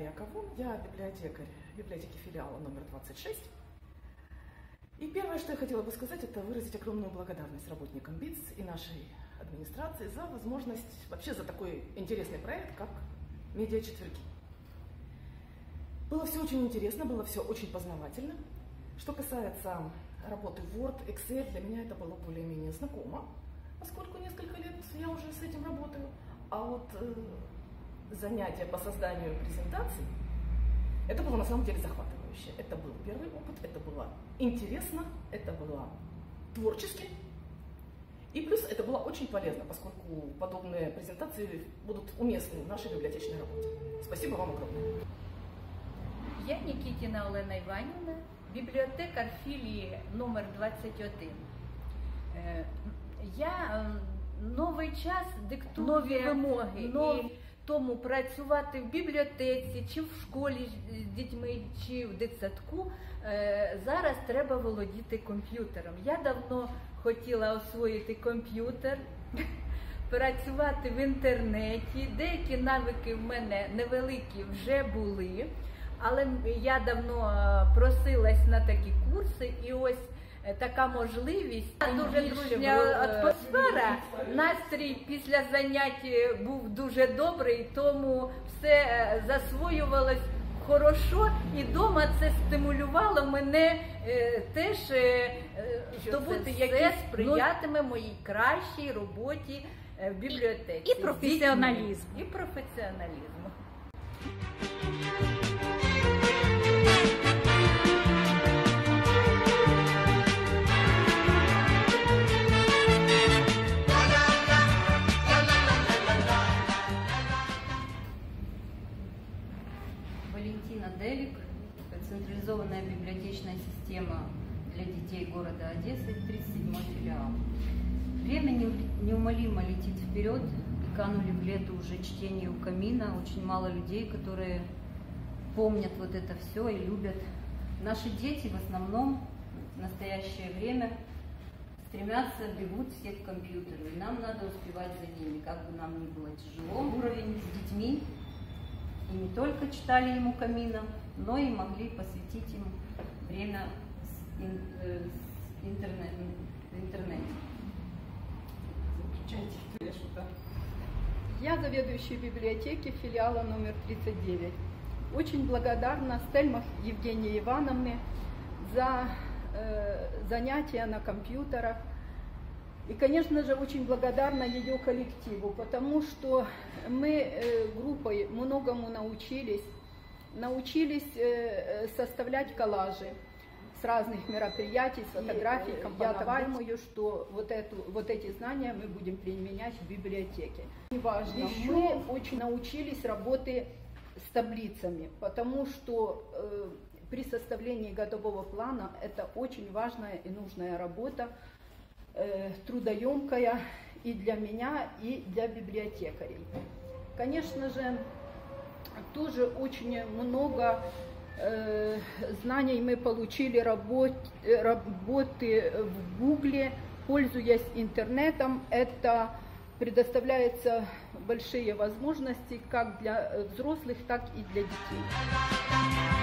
я библиотекарь библиотеки филиала номер 26. И первое, что я хотела бы сказать, это выразить огромную благодарность работникам БИЦ и нашей администрации за возможность, вообще за такой интересный проект, как медиа-четверги. Было все очень интересно, было все очень познавательно. Что касается работы Word, Excel, для меня это было более-менее знакомо, поскольку несколько лет я уже с этим работаю. А вот э, занятия по созданию презентаций, это было на самом деле захватывающе. Это был первый опыт, это было интересно, это было творчески. И плюс это было очень полезно, поскольку подобные презентации будут уместны в нашей библиотечной работе. Спасибо вам огромное. Я Нікітіна Олена Іванівна, бібліотекар філії номер 21. Е, Я е, новий час диктує Нові вимоги. нов- тому працювати в бібліотеці, чи в школі з дітьми, чи в дитсадку. е, Зараз треба володіти комп'ютером. Я давно хотіла освоїти комп'ютер, працювати в інтернеті. Деякі навики в мене невеликі вже були, але я давно е, просилась на такі курси, і ось така можливість. Дуже дружня е, атмосфера. Настрій після занять е, був дуже добрий, тому все е, засвоювалось. Хорошо, і дома це стимулювало мене е, теж е, е, здобути це якісь сприятиме моїй кращій роботі е, в бібліотеці. І професіоналізму. І професіоналізму. Централизованная библиотечная система для детей города Одессы, 37 филиал. Время неу- неумолимо летит вперед, и канули в лето уже чтение у камина. Очень мало людей, которые помнят вот это все и любят. Наши дети в основном в настоящее время стремятся, бегут все к компьютеру, и нам надо успевать за ними, как бы нам ни было тяжело. Уровень с детьми и не только читали ему камина, но и могли посвятить им время с э, в интернете. Я заведующий библиотеки филиала номер 39. Очень благодарна Стельмах Евгении Ивановне за э, занятия на компьютерах. И, конечно же, очень благодарна ее коллективу, потому что мы э, группой многому научились. Научились э, э, составлять коллажи с разных мероприятий, с фотографий. Я думаю, что вот, эту, вот эти знания мы будем применять в библиотеке. Неважно, мы очень научились работе с таблицами, потому что э, при составлении годового плана это очень важная и нужная работа, э, трудоемкая и для меня, и для библиотекарей. Конечно же, тоже очень много э, знаний мы получили работ, э, работы в Гугле, пользуясь интернетом. Это предоставляется большие возможности как для взрослых, так и для детей.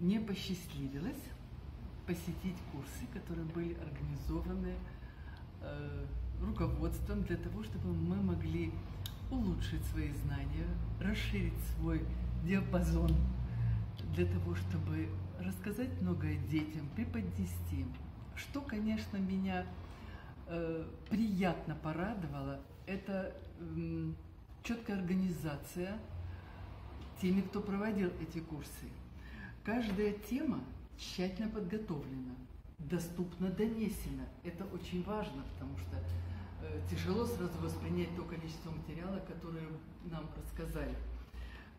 Мне посчастливилось посетить курсы, которые были организованы э, руководством для того, чтобы мы могли улучшить свои знания, расширить свой диапазон, для того, чтобы рассказать многое детям, преподнести. Что, конечно, меня э, приятно порадовало, это м, четкая организация теми, кто проводил эти курсы. Каждая тема тщательно подготовлена, доступно донесена. Это очень важно, потому что э, тяжело сразу воспринять то количество материала, которое нам рассказали.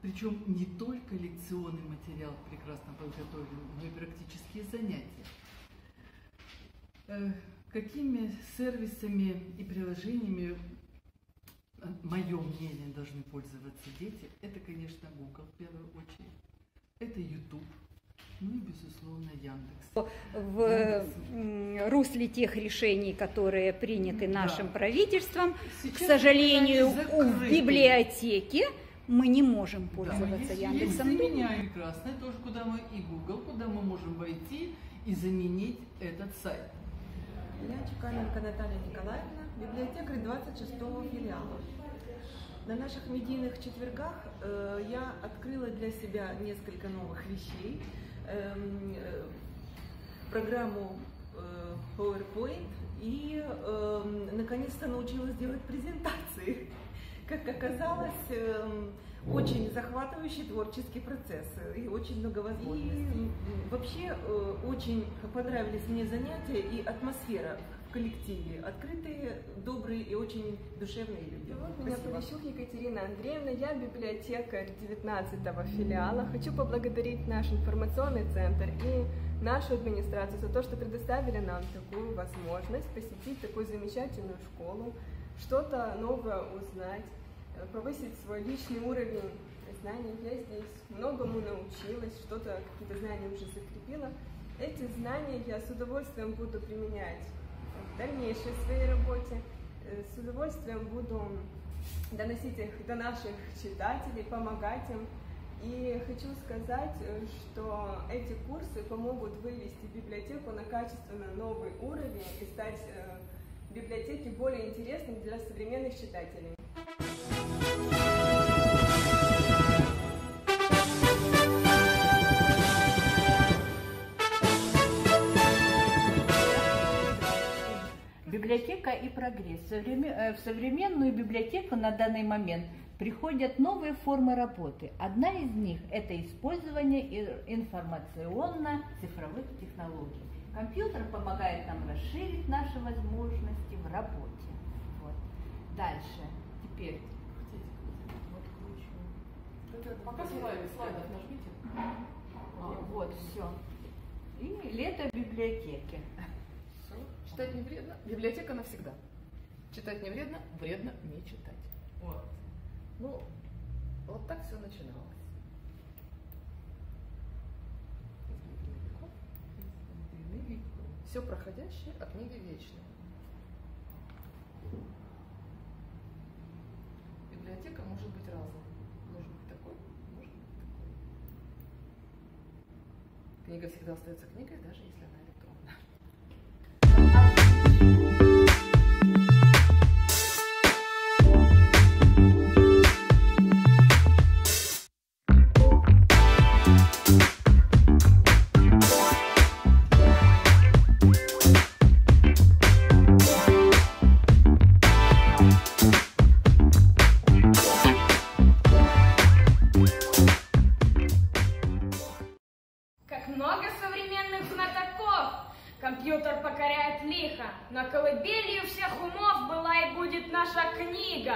Причем не только лекционный материал прекрасно подготовлен, но и практические занятия. Э, Какими сервисами и приложениями, э, мое мнение, должны пользоваться дети? Это, конечно, Google в первую очередь. Это YouTube. Ну и, безусловно, Яндекс. В м, русле тех решений, которые приняты Да. нашим правительством, к Сейчас сожалению, они у- в библиотеке мы не можем Да, пользоваться есть- Яндексом. Есть заменяем прекрасно, тоже куда мы и Google, куда мы можем войти и заменить этот сайт. Я Чекаленко Наталья Николаевна, библиотекарь 26-го филиала. На наших медийных четвергах э, я открыла для себя несколько новых вещей. Эм, э, программу э, PowerPoint и эм, наконец-то научилась делать презентации. Как оказалось, эм, очень захватывающий творческий процесс и очень много возможностей. И вообще очень понравились мне занятия и атмосфера в коллективе. Открытые, добрые и очень душевные люди. Вот меня. Полищук Екатерина Андреевна, я библиотекарь 19-го филиала. Хочу поблагодарить наш информационный центр и нашу администрацию за то, что предоставили нам такую возможность посетить такую замечательную школу, что-то новое узнать, э, повысить свой личный уровень знаний. Я здесь многому научилась, что-то, какие-то знания уже закрепила. Эти знания я с удовольствием буду применять в дальнейшей своей работе. Э, С удовольствием буду доносить их до наших читателей, помогать им. И хочу сказать, э, что эти курсы помогут вывести библиотеку на качественно новый уровень и стать э, библиотеки более интересной для современных читателей. И прогресс. В э, В современную библиотеку на данный момент приходят новые формы работы. Одна из них – это использование информационно-цифровых технологий. Компьютер помогает нам расширить наши возможности в работе. Вот. Дальше. Теперь. Пока слайдов, слайдов нажмите. А, Вот, все. И лето библиотеки. Всё. Читать не вредно. Библиотека навсегда. Читать не вредно, вредно не читать. Вот. Ну, вот так все начиналось. Все проходящее, а книги вечные. Библиотека может быть разной. Может быть такой, может быть такой. Книга всегда остается книгой, даже если она наша книга.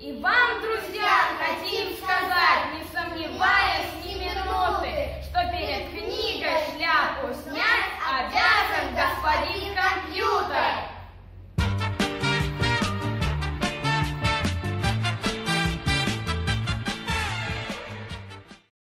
И вам, друзья, хотим сказать, не сомневаясь ни минуты, что перед книгой шляпу снять обязан господин